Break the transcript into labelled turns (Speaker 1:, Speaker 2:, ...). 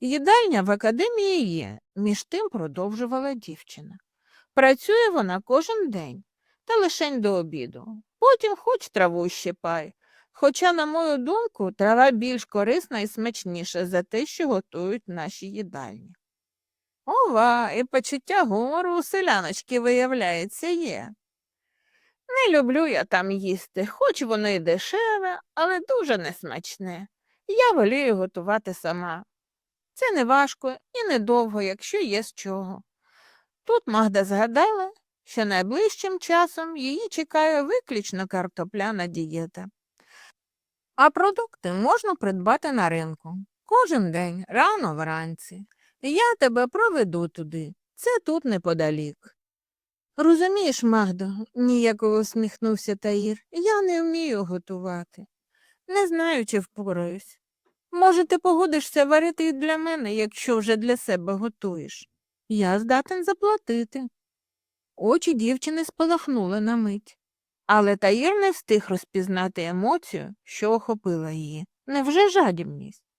Speaker 1: Їдальня в академії є, між тим продовжувала дівчина. Працює вона кожен день, та лишень до обіду. Потім хоч траву щипай. Хоча, на мою думку, трава більш корисна і смачніша за те, що готують наші їдальні. Ова, і почуття гумору у селяночки, виявляється, є. Не люблю я там їсти, хоч воно й дешеве, але дуже несмачне. Я волію готувати сама. Це не важко і недовго, якщо є з чого. Тут Магда згадала, що найближчим часом її чекає виключно картопляна дієта. А продукти можна придбати на ринку. Кожен день, рано вранці. Я тебе проведу туди. Це тут неподалік. Розумієш, Магдо, ніяково усміхнувся Таїр, я не вмію готувати. Не знаю, чи впораюсь. Може, ти погодишся варити і для мене, якщо вже для себе готуєш. Я здатен заплатити. Очі дівчини спалахнули на мить. Але Таїр не встиг розпізнати емоцію, що охопила її. Невже жадібність?